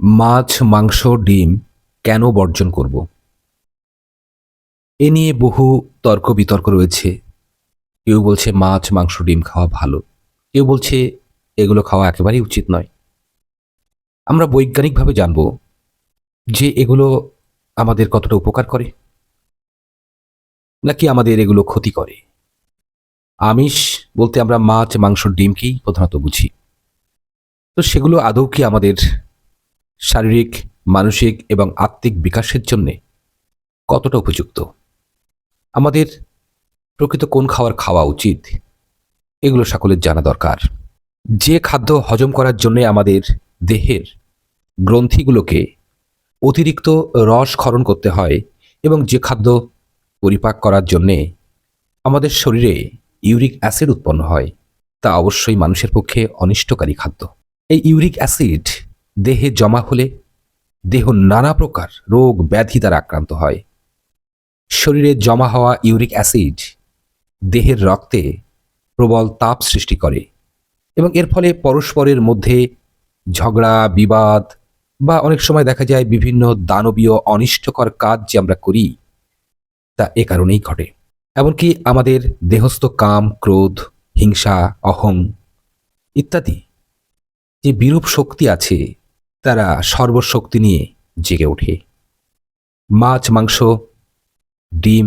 মাছ, মাংস, ডিম কেন বর্জন করব? এ নিয়ে বহু তর্ক বিতর্ক রয়েছে। কেউ বলছে মাছ, মাংস, ডিম খাওয়া ভালো। কেউ বলছে এগুলো খাওয়া একেবারেই উচিত নয়। আমরা বৈজ্ঞানিকভাবে জানব যে এগুলো আমাদের কতটা উপকার করে, নাকি আমাদের এগুলো ক্ষতি করে। আমিষ বলতে আমরা মাছ, মাংস ডিমকেই প্রধানত বুঝি। তো সেগুলো আদৌ কি আমাদের শারীরিক, মানসিক এবং আত্মিক বিকাশের জন্যে কতটা উপযুক্ত? আমাদের প্রকৃত কোন খাবার খাওয়া উচিত? এগুলো সকলের জানা দরকার। যে খাদ্য হজম করার জন্যে আমাদের দেহের গ্রন্থিগুলোকে অতিরিক্ত রস ক্ষরণ করতে হয় এবং যে খাদ্য পরিপাক করার জন্যে আমাদের শরীরে ইউরিক অ্যাসিড উৎপন্ন হয়, তা অবশ্যই মানুষের পক্ষে অনিষ্টকারী খাদ্য। এই ইউরিক অ্যাসিড দেহে জমা হলে দেহ নানা প্রকার রোগ ব্যাধি দ্বারা আক্রান্ত হয়। শরীরে জমা হওয়া ইউরিক অ্যাসিড দেহের রক্তে প্রবল তাপ সৃষ্টি করে এবং এর ফলে পরস্পরের মধ্যে ঝগড়া, বিবাদ বা অনেক সময় দেখা যায় বিভিন্ন দানবীয় অনিষ্টকর কাজ যে আমরা করি তা এ কারণেই ঘটে। এমনকি আমাদের দেহস্থ কাম, ক্রোধ, হিংসা, অহং ইত্যাদি যে বিরূপ শক্তি আছে তারা সর্বশক্তি নিয়ে জেগে ওঠে। মাছ, মাংস, ডিম,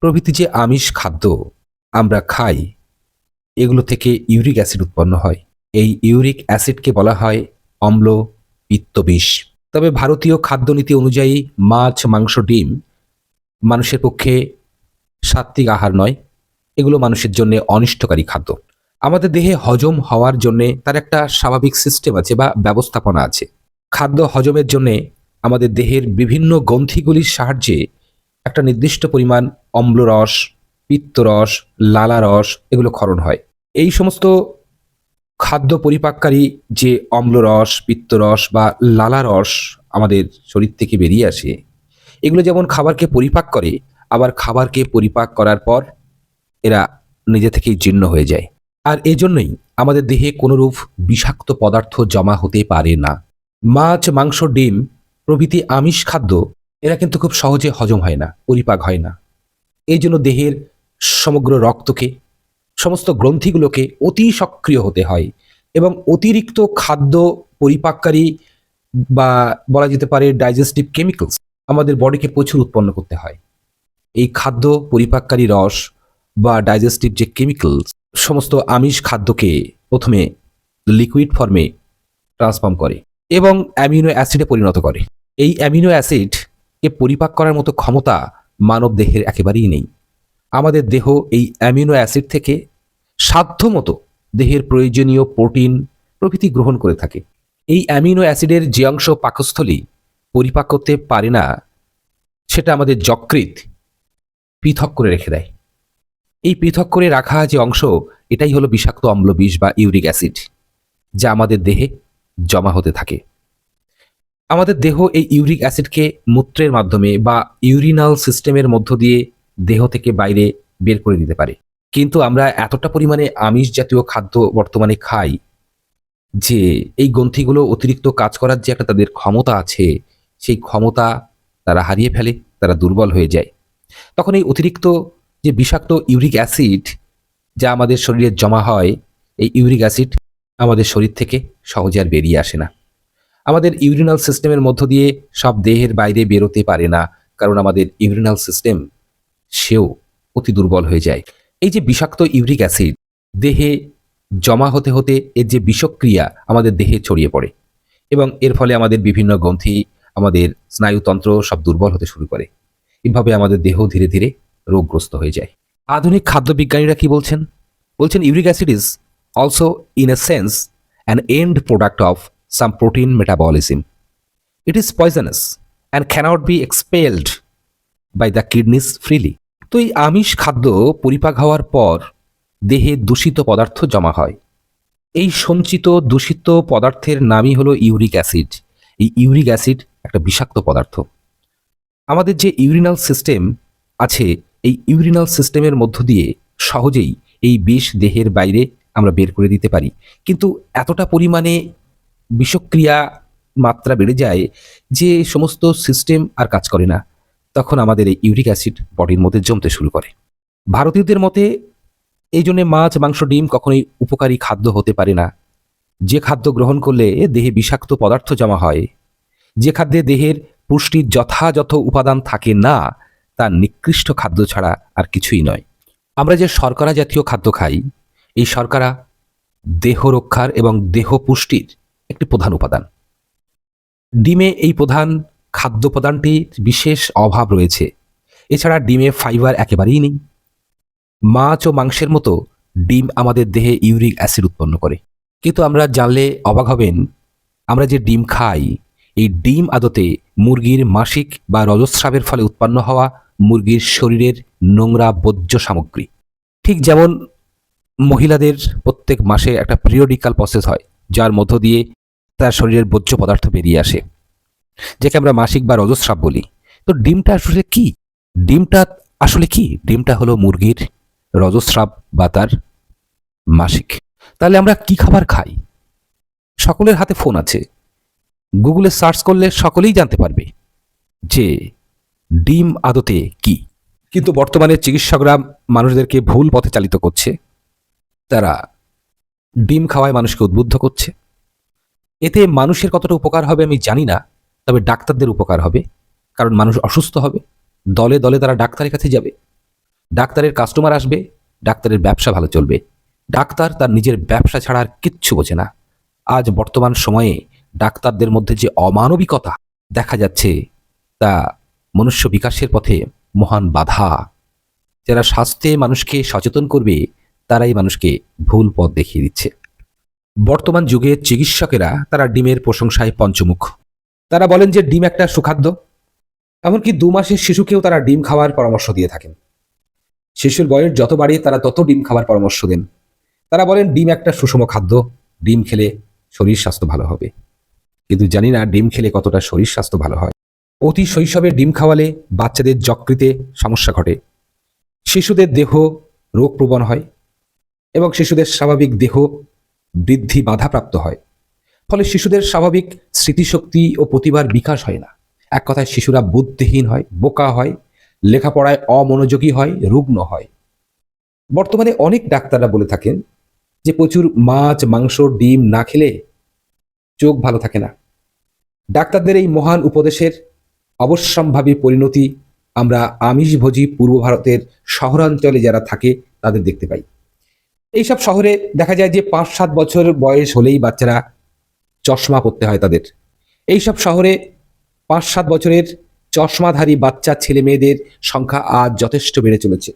প্রভৃতি যে আমিষ খাদ্য আমরা খাই, এগুলো থেকে ইউরিক অ্যাসিড উৎপন্ন হয়। এই ইউরিক অ্যাসিডকে বলা হয় অম্ল পিত্তবিষ তবে ভারতীয় খাদ্যনীতি অনুযায়ী মাছ, মাংস, ডিম মানুষের পক্ষে সাত্ত্বিক আহার নয়। এগুলো মানুষের জন্য অনিষ্টকারী খাদ্য। আমাদের দেহে হজম হওয়ার জন্যে তার একটা স্বাভাবিক সিস্টেম আছে বা ব্যবস্থাপনা আছে। খাদ্য হজমের জন্যে আমাদের দেহের বিভিন্ন গ্রন্থিগুলির সাহায্যে একটা নির্দিষ্ট পরিমাণ অম্লরস, পিত্তরস, লালারস এগুলো ক্ষরণ হয়। এই সমস্ত খাদ্য পরিপাককারী যে অম্লরস, পিত্তরস বা লালারস আমাদের শরীর থেকে বেরিয়ে আসে, এগুলো যেমন খাবারকে পরিপাক করে, আবার খাবারকে পরিপাক করার পর এরা নিজে থেকেই জীর্ণ হয়ে যায়। আর এজন্যই আমাদের দেহে কোনোরূপ বিষাক্ত পদার্থ জমা হতে পারে না। মাছ, মাংস, ডিম, প্রভৃতি আমিষ খাদ্য, এরা কিন্তু খুব সহজে হজম হয় না, পরিপাক হয় না। এই জন্য দেহের সমগ্র রক্তকে, সমস্ত গ্রন্থিগুলোকে অতি সক্রিয় হতে হয় এবং অতিরিক্ত খাদ্য পরিপাককারী বা বলা যেতে পারে ডাইজেস্টিভ কেমিক্যালস আমাদের বডিকে প্রচুর উৎপন্ন করতে হয়। এই খাদ্য পরিপাককারী রস বা ডাইজেস্টিভ যে কেমিক্যালস সমস্ত আমিষ খাদ্যকে প্রথমে লিকুইড ফর্মে ট্রান্সফর্ম করে এবং অ্যামিনো অ্যাসিডে পরিণত করে। এই অ্যামিনো অ্যাসিডকে পরিপাক করার মতো ক্ষমতা মানব দেহের একেবারেই নেই। আমাদের দেহ এই অ্যামিনো অ্যাসিড থেকে সাধ্যমতো দেহের প্রয়োজনীয় প্রোটিন প্রভৃতি গ্রহণ করে থাকে। এই অ্যামিনো অ্যাসিডের যে অংশ পাকস্থলী পরিপাক করতে পারে না, সেটা আমাদের যকৃত পৃথক করে রেখে দেয়। এই পৃথক করে রাখা যে অংশ, এটাই হলো বিষাক্ত অম্ল বিষ বা ইউরিক অ্যাসিড, যা আমাদের দেহে জমা হতে থাকে। আমাদের দেহ এই ইউরিক অ্যাসিডকে মূত্রের মাধ্যমে বা ইউরিনাল সিস্টেমের মধ্য দিয়ে দেহ থেকে বাইরে বের করে দিতে পারে। কিন্তু আমরা এতটা পরিমাণে আমিষ জাতীয় খাদ্য বর্তমানে খাই যে এই গ্রন্থিগুলো অতিরিক্ত কাজ করার যে একটা তাদের ক্ষমতা আছে, সেই ক্ষমতা তারা হারিয়ে ফেলে, তারা দুর্বল হয়ে যায়। তখন এই অতিরিক্ত যে বিষাক্ত ইউরিক অ্যাসিড যা আমাদের শরীরে জমা হয়, এই ইউরিক অ্যাসিড আমাদের শরীর থেকে সহজে আর বেরিয়ে আসে না। আমাদের ইউরিনাল সিস্টেমের মধ্য দিয়ে সব দেহের বাইরে বেরোতে পারে না, কারণ আমাদের ইউরিনাল সিস্টেম সেও অতি দুর্বল হয়ে যায়। এই যে বিষাক্ত ইউরিক অ্যাসিড, দেহে জমা হতে হতে এর যে বিষক্রিয়া আমাদের দেহে ছড়িয়ে পড়ে এবং এর ফলে আমাদের বিভিন্ন গ্রন্থি, আমাদের স্নায়ুতন্ত্র সব দুর্বল হতে শুরু করে। এভাবে আমাদের দেহ ধীরে ধীরে রোগগ্রস্ত হয়ে যায়। আধুনিক খাদ্যবিজ্ঞানীরা কি বলছেন? বলছেন uric acid is also in a sense an end product of some protein metabolism it is poisonous and cannot be expelled by the kidneys freely তো এই আমিষ খাদ্য পরিপাক হওয়ার পর দেহে দূষিত পদার্থ জমা হয়। এই সঞ্চিত দূষিত পদার্থের নামই হলো ইউরিক অ্যাসিড এই ইউরিক অ্যাসিড একটা বিষাক্ত পদার্থ। আমাদের যে ইউরিনাল সিস্টেম আছে এই ইউরিনাল সিস্টেমের মধ্য দিয়ে সহজেই এই বিষ দেহের বাইরে আমরা বের করে দিতে পারি। কিন্তু এতটা পরিমাণে বিষক্রিয়া মাত্রা বেড়ে যায় যে সমস্ত সিস্টেম আর কাজ করে না। তখন আমাদের এই ইউরিক অ্যাসিড বডির মধ্যে জমতে শুরু করে। ভারতীয়দের মতে এই জন্যে মাছ, মাংস, ডিম কখনোই উপকারী খাদ্য হতে পারে না। যে খাদ্য গ্রহণ করলে দেহে বিষাক্ত পদার্থ জমা হয়, যে খাদ্যে দেহের পুষ্টির যথাযথ উপাদান থাকে না তা নিকৃষ্ট খাদ্য ছাড়া আর কিছুই নয়। আমরা যে শর্করা জাতীয় খাদ্য খাই, এই শর্করা দেহ রক্ষার এবং দেহ পুষ্টির একটি প্রধান উপাদান। ডিমে এই প্রধান খাদ্য উপাদানটির বিশেষ অভাব রয়েছে। এছাড়া ডিমে ফাইবার একেবারেই নেই। মাছ ও মাংসের মতো ডিম আমাদের দেহে ইউরিক অ্যাসিড উৎপন্ন করে। কিন্তু আমরা জানলে অবাক হবেন, আমরা যে ডিম খাই এই ডিম আদতে মুরগির মাসিক বা রজস্রাবের ফলে উৎপন্ন হওয়া মুরগির শরীরের নোংরা বর্জ্য সামগ্রী। ঠিক যেমন মহিলাদের প্রত্যেক মাসে একটা পিরিয়ডিক্যাল প্রসেস হয়, যার মধ্য দিয়ে তার শরীরের বর্জ্য পদার্থ বেরিয়ে আসে, যাকে আমরা মাসিক বা রজস্রাব বলি। তো ডিমটা আসলে কি? ডিমটা আসলে কি? ডিমটা হলো মুরগির রজস্রাব বা তার মাসিক। তাহলে আমরা কি খাবার খাই? সকলের হাতে ফোন আছে। গুগলে সার্চ করলে সকলেই জানতে পারবে যে ডিম আদতে কি। কিন্তু বর্তমানে চিকিৎসকরা মানুষদেরকে ভুল পথে চালিত করছে। তারা ডিম খাওয়ায় মানুষকে উদ্বুদ্ধ করছে। এতে মানুষের কতটা উপকার হবে আমি জানি না, তবে ডাক্তারদের উপকার হবে, কারণ মানুষ অসুস্থ হবে, দলে দলে তারা ডাক্তারের কাছে যাবে। ডাক্তারের কাস্টমার আসবে, ডাক্তারের ব্যবসা ভালো চলবে। ডাক্তার তার নিজের ব্যবসা ছাড়া আর কিচ্ছু বোঝে না। আজ বর্তমান সময়ে ডাক্তারদের মধ্যে যে অমানবিকতা দেখা যাচ্ছে, তা মনুষ্য বিকাশের পথে মহান বাধা। যারা স্বাস্থ্যে মানুষকে সচেতন করবে, তারাই মানুষকে ভুল পথ দেখিয়ে দিচ্ছে। বর্তমান যুগে চিকিৎসকেরা তারা ডিমের প্রশংসায় পঞ্চমুখ। তারা বলেন যে ডিম একটা সুখাদ্য। এমনকি দু মাসের শিশুকেও তারা ডিম খাওয়ার পরামর্শ দিয়ে থাকেন। শিশুর বয়স যত বাড়ে, তারা তত ডিম খাওয়ার পরামর্শ দেন। তারা বলেন, ডিম একটা সুষম খাদ্য। ডিম খেলে শরীর স্বাস্থ্য ভালো হবে। কিন্তু জানি না ডিম খেলে কতটা শরীর স্বাস্থ্য ভালো হয়। অতি শৈশবে ডিম খাওয়ালে বাচ্চাদের যকৃতে সমস্যা ঘটে। শিশুদের দেহ রোগপ্রবণ হয় এবং শিশুদের স্বাভাবিক দেহ বৃদ্ধি বাধাপ্রাপ্ত হয়। ফলে শিশুদের স্বাভাবিক স্মৃতিশক্তি ও প্রতিভার বিকাশ হয় না। এক কথায় শিশুরা বুদ্ধিহীন হয়, বোকা হয়, লেখাপড়ায় অমনোযোগী হয়, রুগ্ন হয়। বর্তমানে অনেক ডাক্তাররা বলে থাকেন যে প্রচুর মাছ, মাংস, ডিম না খেলে চোখ ভালো থাকে না। ডাক্তারদের এই মহান উপদেশের অবশ্যম্ভাবী পরিণতি আমরা আমিষভোজী পূর্ব ভারতের শহরাঞ্চলে যারা থাকে, তাদের দেখতে পাই। এইসব শহরে দেখা যায় যে পাঁচ সাত বছর বয়স হলেই বাচ্চারা চশমা পরতে হয় তাদের। এইসব শহরে পাঁচ সাত বছরের চশমাধারী বাচ্চা, ছেলে মেয়েদের সংখ্যা আজ যথেষ্ট বেড়ে চলেছে।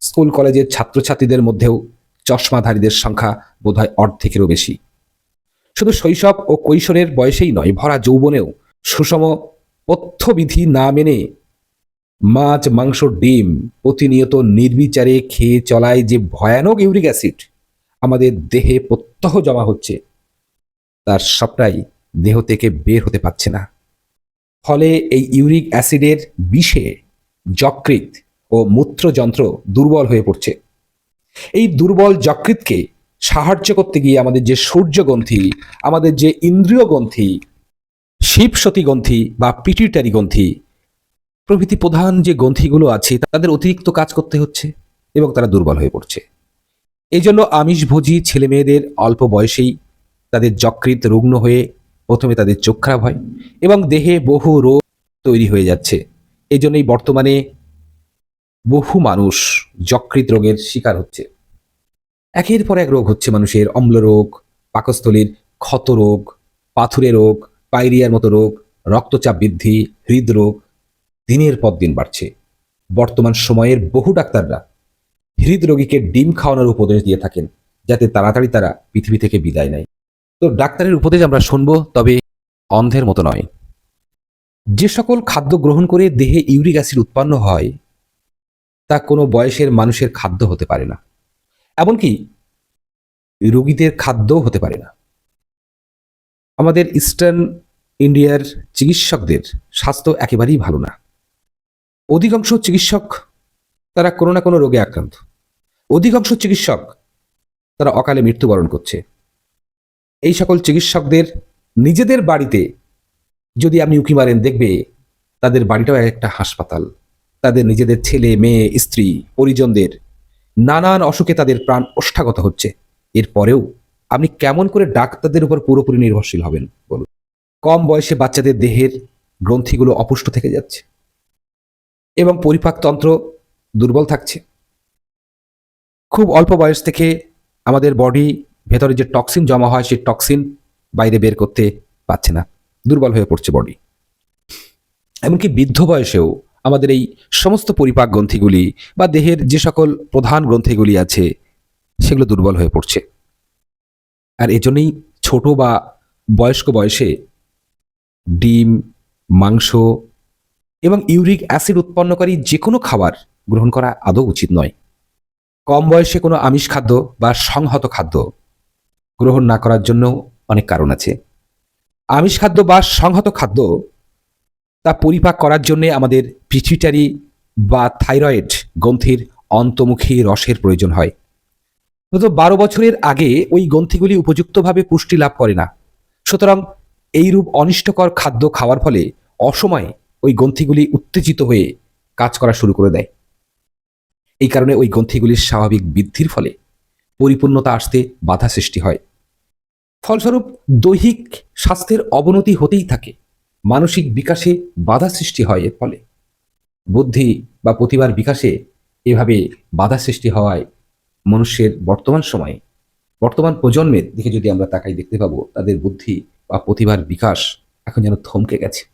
স্কুল, কলেজের ছাত্রছাত্রীদের মধ্যেও চশমাধারীদের সংখ্যা বোধহয় অর্ধেকেরও বেশি। শুধু শৈশব ও কৈশোরের বয়সেই নয়, ভরা যৌবনেও সুষম পথ্যবিধি না মেনে মাছ, মাংস, ডিম প্রতিনিয়ত নির্বিচারে খেয়ে চলায় যে ভয়ানক ইউরিক অ্যাসিড আমাদের দেহে প্রত্যহ জমা হচ্ছে, তার সবটাই দেহ থেকে বের হতে পারছে না। ফলে এই ইউরিক অ্যাসিডের বিষে যকৃত ও মূত্রযন্ত্র দুর্বল হয়ে পড়ছে। এই দুর্বল যকৃতকে সাহায্য করতে গিয়ে আমাদের যে সূর্যগ্রন্থি, আমাদের যে ইন্দ্রিয় গ্রন্থি শিবসতী গ্রন্থি বা পিটিটারি গ্রন্থি, প্রভৃতি প্রধান যে গ্রন্থিগুলো আছে, তাদের অতিরিক্ত কাজ করতে হচ্ছে এবং তারা দুর্বল হয়ে পড়ছে। এই জন্য আমিষভোজী ছেলে মেয়েদের অল্প বয়সেই তাদের যকৃত রুগ্ন হয়ে প্রথমে তাদের চোখ খারাপ হয় এবং দেহে বহু রোগ তৈরি হয়ে যাচ্ছে। এই জন্যই বর্তমানে বহু মানুষ যকৃত রোগের শিকার হচ্ছে। একের পর এক রোগ হচ্ছে মানুষের অম্ল রোগ, পাকস্থলীর ক্ষত রোগ, পাথুরে রোগ পাইরিয়ার মতো রোগ, রক্তচাপ বৃদ্ধি, হৃদরোগ। দিনের পর দিন বাড়ছে। বর্তমান সময়ের বহু ডাক্তাররা হৃদরোগীকে ডিম খাওয়ানোর উপদেশ দিয়ে থাকেন, যাতে তাড়াতাড়ি তারা পৃথিবী থেকে বিদায় নেয়। তো ডাক্তারের উপদেশ আমরা শুনব, তবে অন্ধের মতো নয়। যে সকল খাদ্য গ্রহণ করে দেহে ইউরিক অ্যাসিড উৎপন্ন হয়, তা কোনো বয়সের মানুষের খাদ্য হতে পারে না। এমনকি রোগীদের খাদ্যও হতে পারে না। আমাদের ইস্টার্ন ইন্ডিয়ার চিকিৎসকদের স্বাস্থ্য একেবারেই ভালো না। অধিকাংশ চিকিৎসক তারা কোনো না কোনো রোগে আক্রান্ত। অধিকাংশ চিকিৎসক তারা অকালে মৃত্যুবরণ করছে। এই সকল চিকিৎসকদের নিজেদের বাড়িতে যদি আপনি উকি মারেন, দেখবে তাদের বাড়িটাও একটা হাসপাতাল। তাদের নিজেদের ছেলে, মেয়ে, স্ত্রী, পরিজনদের নানান অসুখে তাদের প্রাণ ওষ্ঠাগত হচ্ছে। এরপরেও আপনি কেমন করে ডাক্তারদের উপর পুরোপুরি নির্ভরশীল হবেন, বলুন। কম বয়সে বাচ্চাদের দেহের গ্রন্থিগুলো অপুষ্ট থেকে যাচ্ছে এবং পরিপাকতন্ত্র দুর্বল থাকছে। খুব অল্প বয়স থেকে আমাদের বডি ভেতরে যে টক্সিন জমা হয়, সেই টক্সিন বাইরে বের করতে পারছে না। দুর্বল হয়ে পড়ছে বডি। এমনকি বৃদ্ধ বয়সেও আমাদের এই সমস্ত পরিপাক গ্রন্থিগুলি বা দেহের যে সকল প্রধান গ্রন্থিগুলি আছে, সেগুলো দুর্বল হয়ে পড়ছে। আর এজন্যই ছোট বা বয়স্ক বয়সে ডিম, মাংস এবং ইউরিক অ্যাসিড উৎপন্নকারী যে কোনো খাবার গ্রহণ করা আদৌ উচিত নয়। কম বয়সে কোনো আমিষ খাদ্য বা সংহত খাদ্য গ্রহণ না করার জন্য অনেক কারণ আছে। আমিষ খাদ্য বা সংহত খাদ্য তা পরিপাক করার জন্যে আমাদের পিছুইটারি বা থাইরয়েড গ্রন্থির অন্তমুখী রসের প্রয়োজন হয়। তো বারো বছরের আগে ওই গ্রন্থিগুলি উপযুক্তভাবে পুষ্টি লাভ করে না। সুতরাং এইরূপ অনিষ্টকর খাদ্য খাওয়ার ফলে অসময়ে ওই গ্রন্থিগুলি উত্তেজিত হয়ে কাজ করা শুরু করে দেয়। এই কারণে ওই গ্রন্থিগুলির স্বাভাবিক বৃদ্ধির ফলে পরিপূর্ণতা আসতে বাধা সৃষ্টি হয়। ফলস্বরূপ দৈহিক স্বাস্থ্যের অবনতি হতেই থাকে। মানসিক বিকাশে বাধা সৃষ্টি হয় এর ফলে। বুদ্ধি বা প্রতিভার বিকাশে এভাবে বাধা সৃষ্টি হওয়ায় মনুষ্যের বর্তমান সময়ে। বর্তমান প্রজন্মের দিকে যদি আমরা তাকাই দেখতে পাবো, তাদের বুদ্ধি বা প্রতিভার বিকাশ এখন যেন থমকে গেছে।